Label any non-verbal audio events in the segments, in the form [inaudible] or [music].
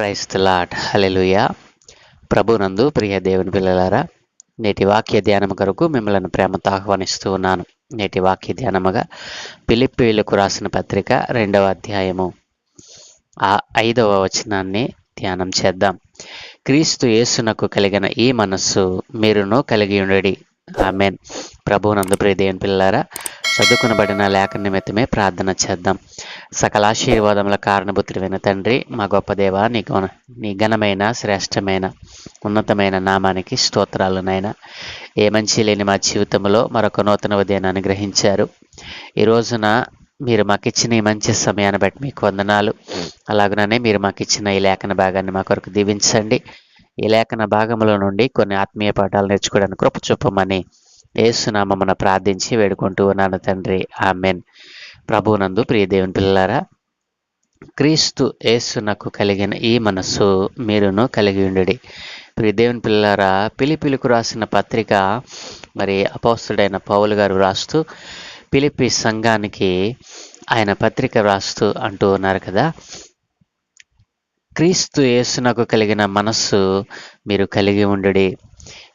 Price lot hallelujah ప్రభునందు ప్రియ దేవుని పిల్లలారా నేటి వాక్య ధ్యానం కొరకు మిమ్మల్ని ప్రేమతో ఆహ్వానిస్తూ ఉన్నాను. నేటి వాక్య ధ్యానముగా పిలిపిలకు రాసిన పత్రిక రెండవ అధ్యాయము ఆ ఐదవ వచనాన్ని ధ్యానం చేద్దాం. క్రీస్తు యేసునకు కలిగిన ఈ మనస్సు మీరును కలిగి ఉండడి. ఆమెన్. ప్రభునందు ప్రియ దేవుని పిల్లారా చదువుకునబడిన లేఖ నిమిత్తమే ప్రార్థన చేద్దాం. సకల ఆశీర్వాదముల కారణభూతుడైన తండ్రి మా గొప్ప దేవ నీ నీ ఘనమైన శ్రేష్టమైన ఉన్నతమైన నామానికి స్తోత్రాలునైనా ఏ మంచి లేని మా జీవితంలో మరొక నూతన ఉదయాన్ని అనుగ్రహించారు ఈ రోజున మీరు మాకు ఇచ్చిన ఈ మంచి సమయాన్ని బట్టి మీకు వందనాలు. అలాగనే మీరు మాకు ఇచ్చిన ఈ లేఖన భాగాన్ని మా కొరకు దీవించండి. ఈ లేఖన భాగంలో నుండి కొన్ని ఆత్మీయ పాఠాలు నేర్చుకోవడానికి కృప చూపమని ఏసునామమున ప్రార్థించి వేడుకుంటూ ఉన్నాను తండ్రి. ఆమెన్. ప్రభునందు ప్రియదేవుని పిల్లలారా క్రీస్తు యేసునకు కలిగిన ఈ మనస్సు మీరును కలిగి ఉండుడి. ప్రియ దేవుని పిల్లలారా పిలిపిలుకు రాసిన పత్రిక మరి అపోస్తుడైన పౌలు గారు రాస్తూ పిలిపి సంఘానికి ఆయన పత్రిక రాస్తూ అంటూ ఉన్నారు కదా. క్రీస్తు యేసునకు కలిగిన మనస్సు మీరు కలిగి ఉండడి.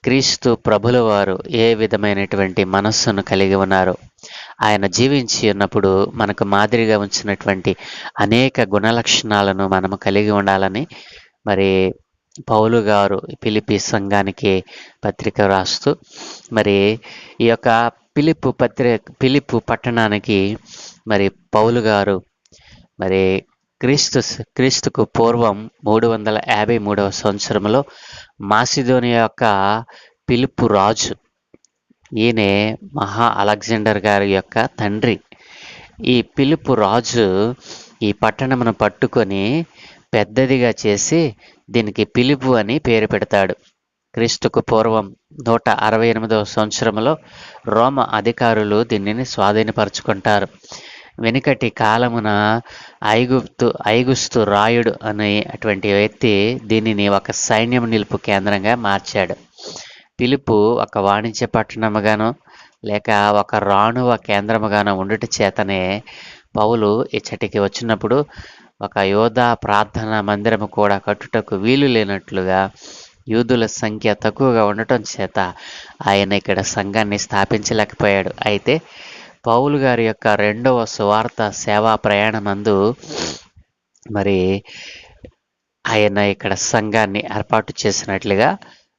క్రీస్తు ప్రభుల వారు ఏ విధమైనటువంటి మనస్సును కలిగి ఉన్నారో ఆయన జీవించి ఉన్నప్పుడు మనకు మాదిరిగా ఉంచినటువంటి అనేక గుణలక్షణాలను మనము కలిగి ఉండాలని మరి పౌలు గారు పిలిపి సంఘానికి పత్రిక రాస్తూ మరి ఈ యొక్క పిలుపు పత్రిక పిలుపు పట్టణానికి మరి పౌలు గారు మరి క్రీస్తు క్రీస్తుకు పూర్వం మూడు వందల యాభై మూడవ సంవత్సరంలో మాసిదోనియా యొక్క పిలుపు రాజు. ఈయనే మహా అలెగ్జాండర్ గారి యొక్క తండ్రి. ఈ పిలుపు రాజు ఈ పట్టణమును పట్టుకొని పెద్దదిగా చేసి దీనికి పిలుపు అని పేరు పెడతాడు. క్రీస్తుకు పూర్వం నూట అరవై ఎనిమిదవ సంవత్సరంలో రోమ అధికారులు దీనిని స్వాధీనపరుచుకుంటారు. వెనుకటి కాలమున ఐగుప్తు ఐగుస్తు రాయుడు అనే అటువంటి వ్యక్తి దీనిని ఒక సైన్యం నిలుపు కేంద్రంగా మార్చాడు. పిలుపు ఒక వాణిజ్య పట్టణముగాను లేక ఒక రాణువ కేంద్రముగాను ఉండుట చేతనే పౌలు ఇచ్చటికి వచ్చినప్పుడు ఒక యోధా ప్రార్థన మందిరము కూడా కట్టుటకు వీలు లేనట్లుగా యూదుల సంఖ్య తక్కువగా ఉండటం చేత ఆయన ఇక్కడ సంఘాన్ని స్థాపించలేకపోయాడు. అయితే పౌలు గారి యొక్క రెండవ సువార్త సేవా ప్రయాణమందు మరి ఆయన ఇక్కడ సంఘాన్ని ఏర్పాటు చేసినట్లుగా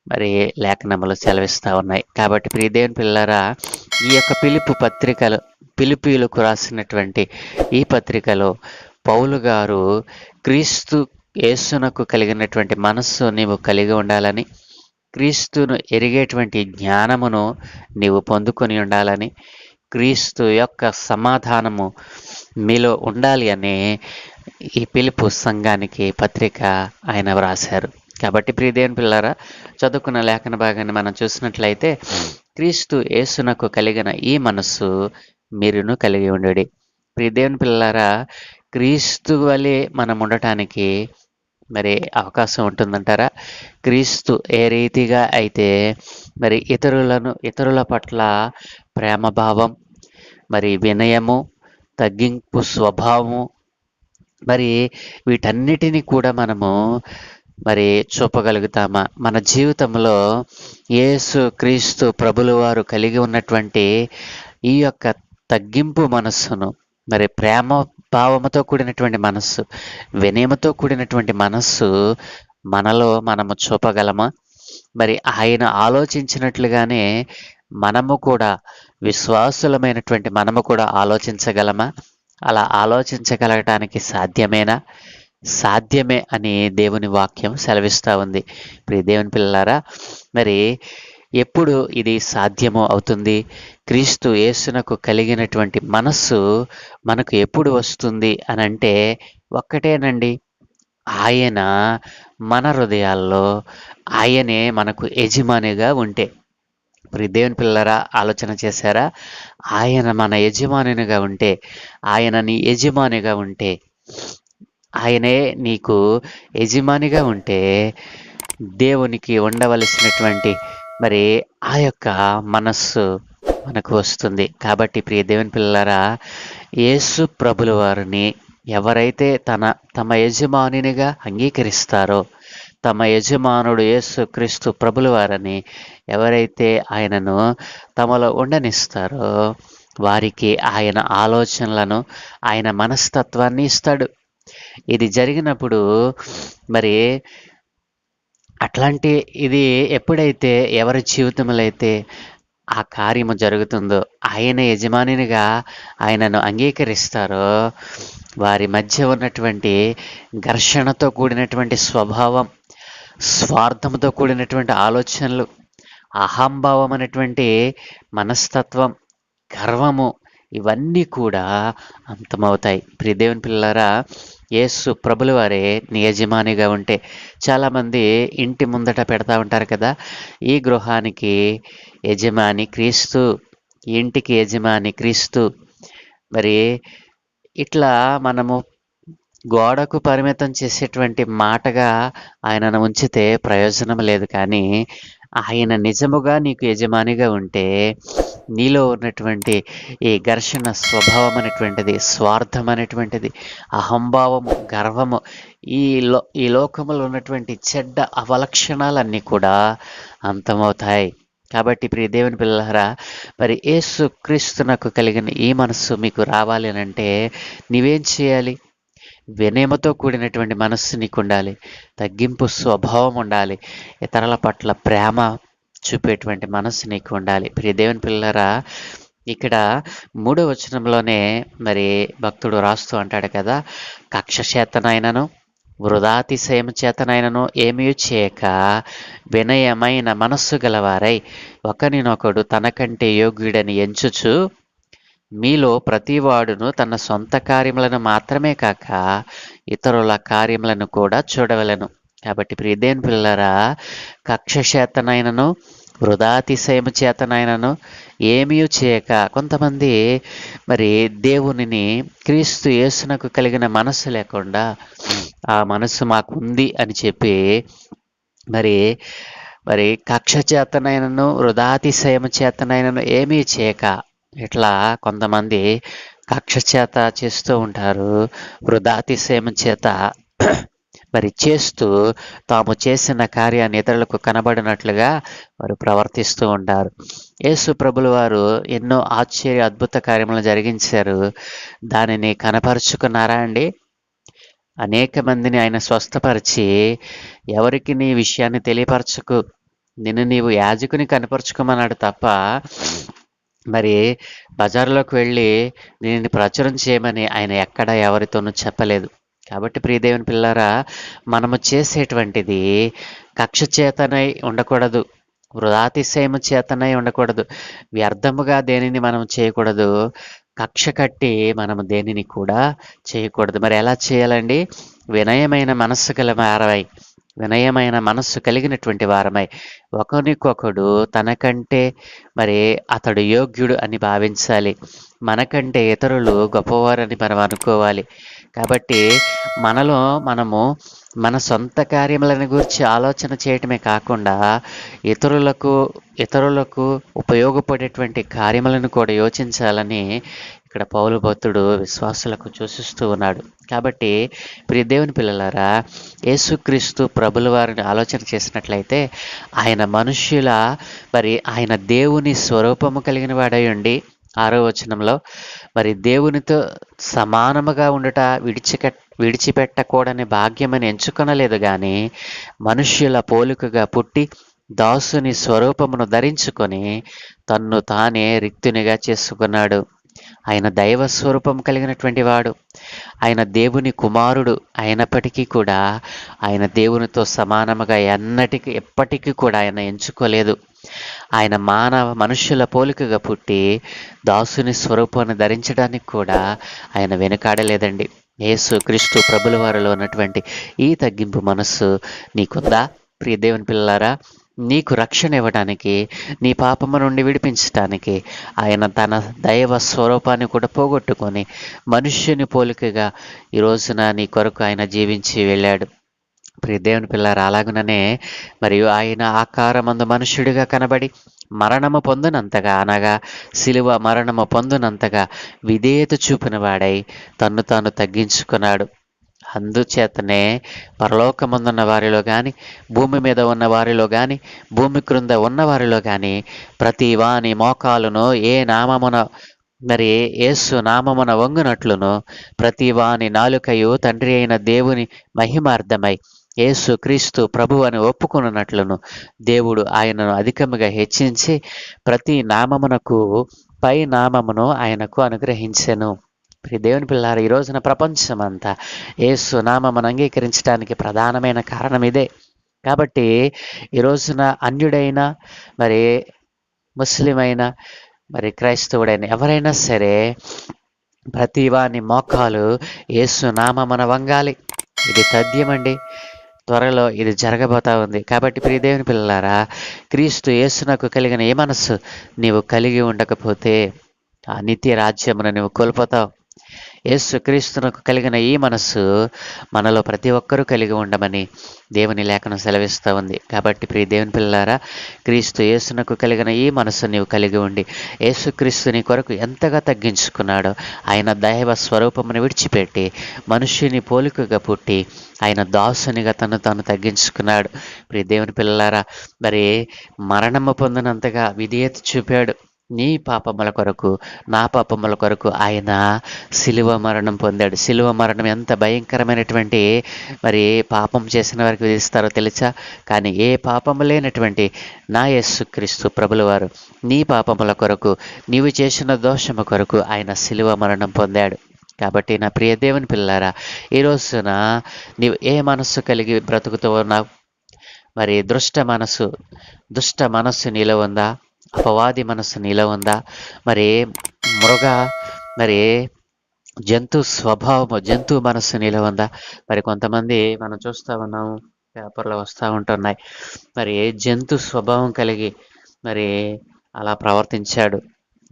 మరి లేఖనములు సెలవిస్తూ ఉన్నాయి. కాబట్టి ప్రియదేవుని పిల్లరా ఈ యొక్క పిలుపు పత్రికలు పిలుపులకు రాసినటువంటి ఈ పత్రికలో పౌలు గారు క్రీస్తు యేసునకు కలిగినటువంటి మనస్సు నీవు కలిగి ఉండాలని క్రీస్తును ఎరిగేటువంటి జ్ఞానమును నీవు పొందుకొని ఉండాలని క్రీస్తు యొక్క సమాధానము మీలో ఉండాలి అని ఈ పిలుపు సంఘానికి పత్రిక ఆయన వ్రాశారు. కాబట్టి ప్రియదేవుని పిల్లరా చదువుకున్న లేఖన భాగాన్ని మనం చూసినట్లయితే క్రీస్తు యేసునకు కలిగిన ఈ మనస్సు మీరును కలిగి ఉండడి. ప్రియదేవుని పిల్లరా క్రీస్తు వలె మనం ఉండటానికి మరి అవకాశం ఉంటుందంటారా? క్రీస్తు ఏ రీతిగా అయితే మరి ఇతరులను ఇతరుల పట్ల ప్రేమభావం మరి వినయము తగ్గింపు స్వభావము మరి వీటన్నిటిని కూడా మనము మరి చూపగలుగుతామా? మన జీవితంలో యేసు క్రీస్తు ప్రభులు వారు కలిగి ఉన్నటువంటి ఈ యొక్క తగ్గింపు మనస్సును మరి ప్రేమ భావముతో కూడినటువంటి మనస్సు వినయముతో కూడినటువంటి మనస్సు మనలో మనము చూపగలమా? మరి ఆయన ఆలోచించినట్లుగానే మనము కూడా విశ్వాసులమైనటువంటి మనము కూడా ఆలోచించగలమా? అలా ఆలోచించగలగటానికి సాధ్యమేనా? సాధ్యమే అని దేవుని వాక్యం సెలవిస్తూ ఉంది. ప్రియ దేవుని పిల్లలారా మరి ఎప్పుడు ఇది సాధ్యమో అవుతుంది. క్రీస్తు యేసునకు కలిగినటువంటి మనస్సు మనకు ఎప్పుడు వస్తుంది అని అంటే ఒక్కటేనండి. ఆయన మన హృదయాల్లో ఆయనే మనకు యజమానిగా ఉంటే. మరి దేవుని పిల్లరా ఆలోచన చేశారా? ఆయన మన యజమానిగా ఉంటే ఆయన నీ యజమానిగా ఉంటే ఆయనే నీకు యజమానిగా ఉంటే దేవునికి ఉండవలసినటువంటి మరి ఆ యొక్క మనస్సు మనకు వస్తుంది. కాబట్టి ప్రియ దేవుని పిల్లరా యేసు ప్రభుల వారిని ఎవరైతే తన తమ యజమానినిగా అంగీకరిస్తారో తమ యజమానుడు యేసు క్రీస్తు ప్రభుల వారని ఎవరైతే ఆయనను తమలో ఉండనిస్తారో వారికి ఆయన ఆలోచనలను ఆయన మనస్తత్వాన్ని ఇస్తాడు. ఇది జరిగినప్పుడు మరి అట్లాంటి ఇది ఎప్పుడైతే ఎవరి జీవితంలో అయితే ఆ కార్యము జరుగుతుందో ఆయన యజమానినిగా ఆయనను అంగీకరిస్తారో వారి మధ్య ఉన్నటువంటి ఘర్షణతో కూడినటువంటి స్వభావం స్వార్థంతో కూడినటువంటి ఆలోచనలు అహంభావం అనేటువంటి మనస్తత్వం గర్వము ఇవన్నీ కూడా అంతమవుతాయి. ప్రియదేవుని పిల్లరా యేసు ప్రభుల వారే నీ యజమానిగా ఉంటే చాలామంది ఇంటి ముందట పెడతా ఉంటారు కదా. ఈ గృహానికి యజమాని క్రీస్తు ఇంటికి యజమాని క్రీస్తు. మరి ఇట్లా మనము గోడకు పరిమితం చేసేటువంటి మాటగా ఆయనను ఉంచితే ప్రయోజనం లేదు కానీ ఆయన నిజముగా నీకు యజమానిగా ఉంటే నీలో ఉన్నటువంటి ఈ ఘర్షణ స్వభావం అనేటువంటిది స్వార్థం అనేటువంటిది అహంభావము గర్వము ఈ లో ఈ లోకములో ఉన్నటువంటి చెడ్డ అవలక్షణాలన్నీ కూడా అంతమవుతాయి. కాబట్టి ప్రియ దేవుని పిల్లలారా మరి యేసు క్రీస్తునకు కలిగిన ఈ మనస్సు మీకు రావాలి అని అంటే నీవేం చేయాలి? వినయమతో కూడినటువంటి మనస్సు నీకు ఉండాలి తగ్గింపు స్వభావం ఉండాలి. ఇతరుల పట్ల ప్రేమ చూపేటువంటి మనస్సు నీకు ఉండాలి ప్రియ దేవుని పిల్లరా ఇక్కడ మూడో వచనంలోనే మరి భక్తుడు రాస్తూ అంటాడు కదా కక్ష చేతనైనను వృధాతిశయం చేతనైనను ఏమీ చేయక వినయమైన మనస్సు గలవారై. ఒకరినొకడు తనకంటే యోగ్యుడని ఎంచుచు మీలో ప్రతివాడును తన సొంత కార్యములను మాత్రమే కాక ఇతరుల కార్యములను కూడా చూడవలను. కాబట్టి ప్రియదేని పిల్లరా కక్ష చేతనైనను వృధాతిశయము చేతనైనను ఏమీ చేయక కొంతమంది మరి దేవునిని క్రీస్తు యేసునకు కలిగిన మనస్సు లేకుండా ఆ మనస్సు మాకుంది అని చెప్పి మరి మరి కక్ష చేతనైనను వృధాతిశయము చేతనైనను ఏమీ చేయక ఇట్లా కొంతమంది కక్ష చేత చేస్తూ ఉంటారు వృధాతిశయం చేత [clears throat] మరి చేస్తూ తాము చేసిన కార్యాన్ని ఇతరులకు కనబడినట్లుగా వారు ప్రవర్తిస్తూ ఉంటారు. యేసు ప్రభుల వారు ఎన్నో ఆశ్చర్య అద్భుత కార్యములు జరిగించారు. దానిని కనపరుచుకున్నారా అండి? అనేక మందిని ఆయన స్వస్థపరిచి ఎవరికి నీ విషయాన్ని తెలియపరచుకు నిన్ను నీవు యాజకుని కనపరుచుకోమన్నాడు తప్ప మరి బజార్లోకి వెళ్ళి దీనిని ప్రచురం చేయమని ఆయన ఎక్కడ ఎవరితోనూ చెప్పలేదు. కాబట్టి ప్రియదేవుని పిల్లారా మనము చేసేటువంటిది కక్ష చేతనై ఉండకూడదు. వృధాతిశయము చేతనై ఉండకూడదు. వ్యర్థముగా దేనిని మనం చేయకూడదు? కక్ష కట్టి మనము దేనిని కూడా చేయకూడదు. మరి ఎలా చేయాలండి? వినయమైన మనస్సు గల మారవై వినయమైన మనస్సు కలిగినటువంటి వారమై ఒకరికొకడు తనకంటే మరి అతడు యోగ్యుడు అని భావించాలి. మనకంటే ఇతరులు గొప్పవారని మనం అనుకోవాలి. కాబట్టి మనలో మనము మన సొంత కార్యములను గురించి ఆలోచన చేయటమే కాకుండా ఇతరులకు ఇతరులకు ఉపయోగపడేటువంటి కార్యములను కూడా యోచించాలని ఇక్కడ పౌలు భక్తుడు విశ్వాసులకు సూచిస్తూ ఉన్నాడు. కాబట్టి ప్రియదేవుని పిల్లలారా యేసుక్రీస్తు ప్రభుల వారిని ఆలోచన చేసినట్లయితే ఆయన మనుష్యుల మరి ఆయన దేవుని స్వరూపము కలిగిన వాడై ఉండి ఆరో వచనంలో మరి దేవునితో సమానముగా ఉండుట విడిచిక విడిచిపెట్టకూడని భాగ్యమని ఎంచుకొనలేదు కానీ మనుష్యుల పోలికగా పుట్టి దాసుని స్వరూపమును ధరించుకొని తన్ను తానే రిక్తునిగా చేసుకున్నాడు. ఆయన దైవ స్వరూపం కలిగినటువంటి వాడు. ఆయన దేవుని కుమారుడు అయినప్పటికీ కూడా ఆయన దేవునితో సమానముగా ఎన్నటికి ఎప్పటికీ కూడా ఆయన ఎంచుకోలేదు. ఆయన మానవ మనుష్యుల పోలికగా పుట్టి దాసుని స్వరూపాన్ని ధరించడానికి కూడా ఆయన వెనుకాడలేదండి. యేసు క్రీస్తు ప్రభుల వారిలో ఉన్నటువంటి ఈ తగ్గింపు మనస్సు నీకుందా? ప్రియ దేవుని పిల్లలారా నీకు రక్షణ ఇవ్వడానికి నీ పాపము నుండి విడిపించటానికి ఆయన తన దైవ స్వరూపాన్ని కూడా పోగొట్టుకొని మనుష్యుని పోలికగా ఈ రోజున నీ కొరకు ఆయన జీవించి వెళ్ళాడు. ప్రియ దేవుని పిల్లలు అలాగుననే మరియు ఆయన ఆకారమందు మనుష్యుడిగా కనబడి మరణము పొందునంతగా అనగా శిలువ మరణము పొందునంతగా విధేయత చూపిన వాడై తన్ను తాను తగ్గించుకున్నాడు. అందుచేతనే పరలోకముందున్న వారిలో కానీ భూమి మీద ఉన్న వారిలో కానీ భూమి క్రింద ఉన్న వారిలో కానీ ప్రతి వాని మోకాలును ఏ నామమున మరి యేసు నామమున వంగునట్లును ప్రతి వాని నాలుకయు తండ్రి అయిన దేవుని మహిమార్థమై యేసు క్రీస్తు ప్రభు అని ఒప్పుకున్నట్లును దేవుడు ఆయనను అధికముగా హెచ్చించి ప్రతి నామమునకు పై నామమును ఆయనకు అనుగ్రహించెను. ప్రియ దేవుని పిల్లారు ఈ రోజున ప్రపంచమంతా యేసు నామమును అంగీకరించడానికి ప్రధానమైన కారణం ఇదే. కాబట్టి ఈ రోజున అన్యుడైన మరి ముస్లిం అయినా మరి క్రైస్తవుడైన ఎవరైనా సరే ప్రతి వాని మోకాలు యేసు వంగాలి. ఇది తథ్యమండి. త్వరలో ఇది జరగబోతా ఉంది. కాబట్టి ప్రియదేవుని పిల్లలారా క్రీస్తు యేసునకు కలిగిన ఏ మనస్సు నీవు కలిగి ఉండకపోతే ఆ నిత్య రాజ్యమును నువ్వు కోల్పోతావు. యేసుక్రీస్తునకు కలిగిన ఈ మనస్సు మనలో ప్రతి ఒక్కరూ కలిగి ఉండమని దేవుని లేఖనం సెలవిస్తూ ఉంది. కాబట్టి ప్రియ దేవుని పిల్లారా క్రీస్తు యేసునకు కలిగిన ఈ మనస్సు నీవు కలిగి ఉండి యేసుక్రీస్తుని కొరకు ఎంతగా తగ్గించుకున్నాడో ఆయన దైవ స్వరూపమును విడిచిపెట్టి మనుష్యుని పోలికగా పుట్టి ఆయన దాసునిగా తను తాను తగ్గించుకున్నాడు. ప్రియ దేవుని పిల్లలారా మరి మరణము పొందినంతగా విధేయత చూపాడు. నీ పాపముల కొరకు నా పాపముల కొరకు ఆయన శిలువ మరణం పొందాడు. శిలువ మరణం ఎంత భయంకరమైనటువంటి మరి పాపం చేసిన వారికి విధిస్తారో తెలుసా? కానీ ఏ పాపము లేనటువంటి నా యేసుక్రీస్తు ప్రభుల వారు నీ పాపముల కొరకు నీవు చేసిన దోషము కొరకు ఆయన శిలువ మరణం పొందాడు. కాబట్టి నా ప్రియ దేవుని పిల్లారా ఈ రోజున నీవు ఏ మనస్సు కలిగి బ్రతుకుతూ ఉన్నావు? మరి దృష్ట మనస్సు దుష్ట మనస్సు నీలో ఉందా? అపవాది మనస్సు నీలో ఉందా? మరి మృగ మరి జంతు స్వభావము జంతు మనస్సు నీలో ఉందా? మరి కొంతమంది మనం చూస్తూ ఉన్నాము పేపర్లో వస్తూ ఉంటున్నాయి. మరి జంతు స్వభావం కలిగి మరి అలా ప్రవర్తించాడు?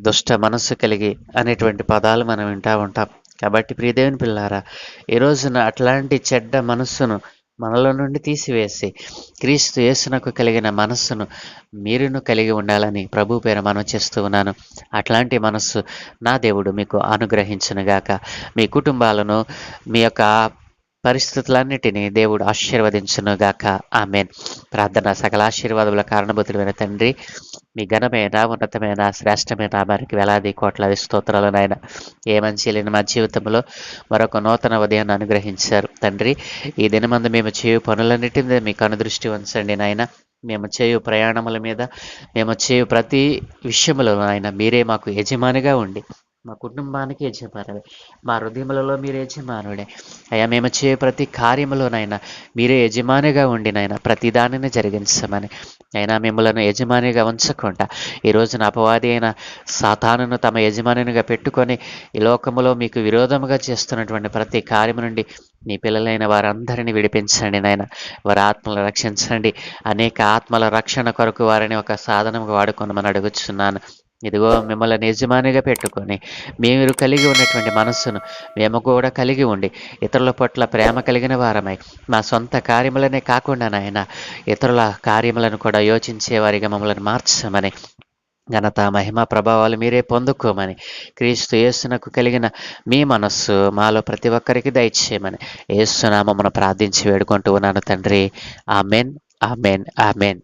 దుష్ట మనస్సు కలిగి అనేటువంటి పదాలు మనం వింటూ ఉంటాం. కాబట్టి ప్రియదేవుని పిల్లారా ఈ రోజున అట్లాంటి చెడ్డ మనస్సును మనలో నుండి తీసివేసి క్రీస్తు యేసునకు కలిగిన మనస్సును మీరును కలిగి ఉండాలని ప్రభు పేరు మనం చేస్తూ ఉన్నాను. అట్లాంటి మనస్సు నా దేవుడు మీకు అనుగ్రహించునుగాక. మీ కుటుంబాలను మీ యొక్క పరిస్థితులన్నిటినీ దేవుడు ఆశీర్వదించునుగాక. ఆమెన్. ప్రార్థన సకల ఆశీర్వాదముల కారణభూతులమైన తండ్రి మీ ఘనమైన ఉన్నతమైన శ్రేష్టమైన మరికి వేలాది కోట్లాది స్తోత్రాలు నాయన. ఏ మంచి లేని మా జీవితంలో మరొక నూతన ఉదయాన్ని అనుగ్రహించారు. తండ్రి ఈ దినమందు మేము చేయు పనులన్నిటి మీద మీకు అనుదృష్టి ఉంచండి నాయన. మేము చేయు ప్రయాణముల మీద మేము చేయు ప్రతి విషయంలో నాయన మీరే మాకు యజమానిగా ఉండి మా కుటుంబానికి యజమానుడే మా హృదయములలో మీరు యజమానుడే. అయ్యా మేము చేయ ప్రతి కార్యములోనైనా మీరే యజమానిగా ఉండి నాయన ప్రతి దానిని జరిగించమని. అయినా మిమ్మల్ని యజమానిగా ఉంచకుండా ఈ రోజున అపవాది అయిన సాతానును తమ యజమానిగా పెట్టుకొని ఈ లోకములో మీకు విరోధముగా చేస్తున్నటువంటి ప్రతి కార్యము నుండి నీ పిల్లలైన వారందరినీ విడిపించండి నాయన. వారి ఆత్మలు రక్షించండి. అనేక ఆత్మల రక్షణ కొరకు వారిని ఒక సాధనంగా మనం అడుగుచున్నాను. ఇదిగో మిమ్మల్ని యజమానిగా పెట్టుకొని మీరు కలిగి ఉన్నటువంటి మనస్సును మేము కూడా కలిగి ఉండి ఇతరుల పట్ల ప్రేమ కలిగిన వారమై మా సొంత కార్యములనే కాకుండా నాయన ఇతరుల కార్యములను కూడా యోచించేవారిగా మమ్మల్ని మార్చమని ఘనత మహిమ ప్రభావాలు మీరే పొందుకోమని క్రీస్తు యేసునకు కలిగిన మీ మనస్సు మాలో ప్రతి ఒక్కరికి దయచేయమని యేసునామమును ప్రార్థించి వేడుకుంటూ ఉన్నాను తండ్రి. Amen amen amen.